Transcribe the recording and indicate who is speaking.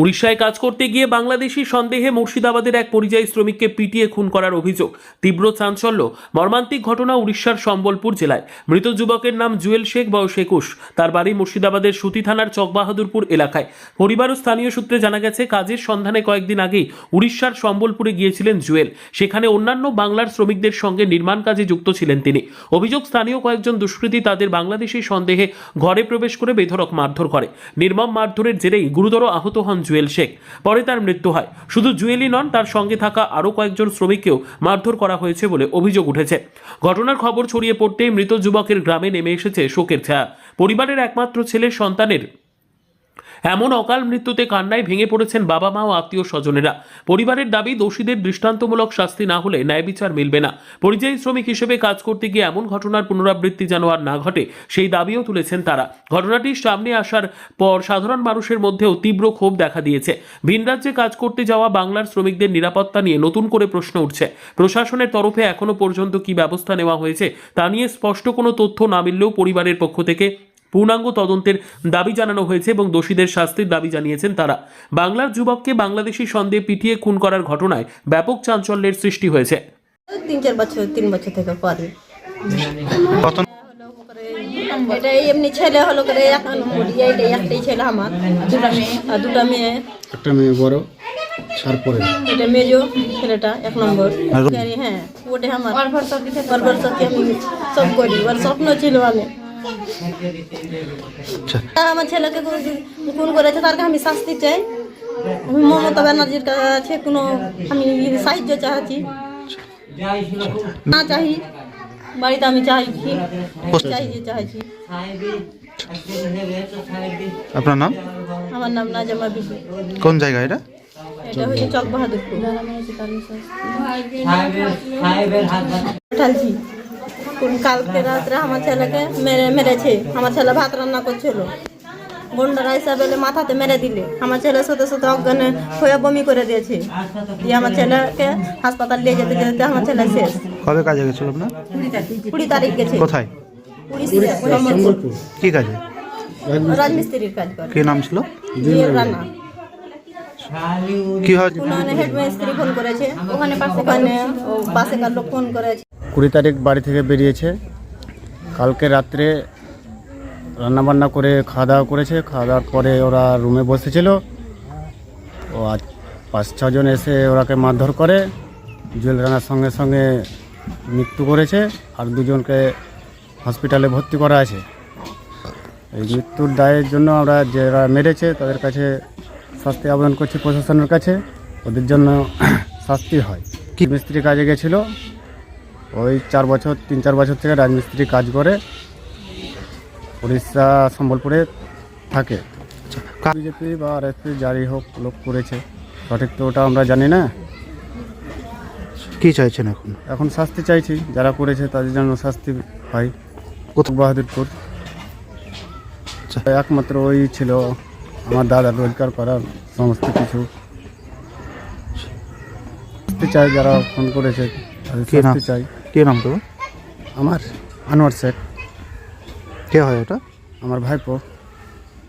Speaker 1: উড়িষ্যায় কাজ করতে গিয়ে বাংলাদেশি সন্দেহে মুর্শিদাবাদের এক পরিযায়ী শ্রমিককে পিটিয়ে খুন করার অভিযোগ। তীব্র চাঞ্চল্য, মর্মান্তিক ঘটনা উড়িষ্যার সম্বলপুর জেলায়। মৃত যুবকের নাম জুয়েল শেখ, বয়স একুশ। তার বাড়ি মুর্শিদাবাদের সুতি থানার চকবাহাদুরপুর এলাকায়। পরিবার ও স্থানীয় সূত্রে জানা গেছে, কাজের সন্ধানে কয়েকদিন আগেই উড়িষ্যার সম্বলপুরে গিয়েছিলেন জুয়েল। সেখানে অন্যান্য বাংলার শ্রমিকদের সঙ্গে নির্মাণ কাজে যুক্ত ছিলেন তিনি। অভিযোগ, স্থানীয় কয়েকজন দুষ্কৃতী তাদের বাংলাদেশি সন্দেহে ঘরে প্রবেশ করে বেধড়ক মারধর করে। নির্মম মারধরের জেরেই গুরুতর আহত হন জুয়েল শেখ। পরে তার মৃত্যু হয়। শুধু জুয়েলই নন, তার সঙ্গে থাকা আরও কয়েকজন শ্রমিককেও মারধর করা হয়েছে বলে অভিযোগ উঠেছে। ঘটনার খবর ছড়িয়ে পড়তেই মৃত যুবকের গ্রামে নেমে এসেছে শোকের ছায়া। পরিবারের একমাত্র ছেলে সন্তানের এমন অকাল মৃত্যুতে কান্নায় ভেঙে পড়েছেন বাবা মা ও আত্মীয় স্বজনেরা। পরিবারের দাবি, দোষীদের দৃষ্টান্তমূলক শাস্তি না হলে ন্যায় বিচার মিলবে না। পরিযায়ী শ্রমিক হিসেবে কাজ করতে গিয়ে এমন ঘটনার পুনরাবৃত্তি যেন আর না ঘটে, সেই দাবিও তুলেছেন তারা। ঘটনাটির সামনে আসার পর সাধারণ মানুষের মধ্যেও তীব্র ক্ষোভ দেখা দিয়েছে। ভিন রাজ্যে কাজ করতে যাওয়া বাংলার শ্রমিকদের নিরাপত্তা নিয়ে নতুন করে প্রশ্ন উঠছে। প্রশাসনের তরফে এখনও পর্যন্ত কি ব্যবস্থা নেওয়া হয়েছে, তা নিয়ে স্পষ্ট কোনো তথ্য না মিললেও পরিবারের পক্ষ থেকে পূর্ণাঙ্গ তদন্তের দাবি জানানো হয়েছে এবং দোষীদের শাস্তির দাবি জানিয়েছেন তারা। বাংলার যুবককে বাংলাদেশি সন্দেহে পিটিয়ে খুন করার ঘটনায় ব্যাপক চাঞ্চল্যের সৃষ্টি হয়েছে।
Speaker 2: তিন চার বছর তিন বছর থেকে পরে। এটা এমনি ছেলে হলো করে এক নম্বর এইটা একটাই ছেলে আমার। দুটা মেয়ে আর দুটা মেয়ে।
Speaker 3: একটা মেয়ে বড় ছাড়
Speaker 2: এটা মেজো ছেলেটা এক নম্বর। হ্যাঁ ওটা আমার। বারবার সত্যি আমি সব করি ওর স্বপ্ন ছিল আমি। আমার ছেলেকে কোন- খুন করেছে তারকে আমি শাস্তি চাই। আমি মমতা ব্যানার্জির কাছে কোনো আমি সাহায্য চাচ্ছি। না চাই বাড়িতে আমি চাইছি চাইছি চাইছি।
Speaker 4: আপনার নাম?
Speaker 2: আমার নাম নাজামা বিবি।
Speaker 4: কোন জায়গা এটা?
Speaker 2: এটা হচ্ছে চক বাহাদুরপুর ঠালছি কালকে রাত্রে আমার ছেলেকে মেরে মেরেছে। আমার ছেলে ভাত রান্না করছিল। গুন্ডারা হিসাবে মাথাতে মেরে দিলে। আমার ছেলে সাথে সাথে অজ্ঞানে হয়ে বমি করে দিয়েছে। দিয়ে আমার ছেলেকে হাসপাতাল নিয়ে যেতে যেতে আমার ছেলে শেষ।
Speaker 4: কবে কাজে গেছিল আপনার?
Speaker 2: কুড়ি তারিখ গেছে।
Speaker 4: কোথায়? কি কাজে?
Speaker 2: রাজমিস্ত্রির কাজ করে।
Speaker 4: কি নাম ছিল? কি হয়?
Speaker 2: হেডমিস্ত্রি ফোন করেছে। ওখানে পাশে ওখানে ও পাশেকার লোক ফোন করেছে।
Speaker 3: কুড়ি তারিখ বাড়ি থেকে বেরিয়েছে। কালকে রাত্রে রান্নাবান্না করে খাওয়া দাওয়া করেছে। খাওয়া দাওয়ার পরে ওরা রুমে বসেছিল। ও আজ পাঁচ ছজন এসে ওরাকে মারধর করে জুয়েল রানার সঙ্গে সঙ্গে মৃত্যু করেছে আর দুজনকে হসপিটালে ভর্তি করা আছে। এই মৃত্যুর দায়ের জন্য আমরা যারা মেরেছে তাদের কাছে শাস্তি আবেদন করছি প্রশাসনের কাছে। ওদের জন্য শাস্তি হয়। কি মিস্ত্রি কাজে গেছিল। ওই চার বছর তিন চার বছর থেকে রাজমিস্ত্রি কাজ করে উড়িষ্যা সম্বলপুরে থাকে। বিজেপি বা আর এসপি যারই হোক লোক করেছে। সঠিক তো ওটা আমরা জানি না।
Speaker 4: কি চাইছেন এখন?
Speaker 3: এখন শাস্তি চাইছি যারা করেছে তাদের জন্য শাস্তি হয়। কোথাও বাহাদুরপুর।
Speaker 4: আচ্ছা।
Speaker 3: একমাত্র ওই ছিল আমার দাদা রোজগার করার সমস্ত কিছু। শাস্তি চাই যারা ফোন করেছে তাদের চাই।
Speaker 4: কি নাম তো
Speaker 3: আমার আনোয়ার শেখ।
Speaker 4: কে হয় ওটা?
Speaker 3: আমার ভাইপো।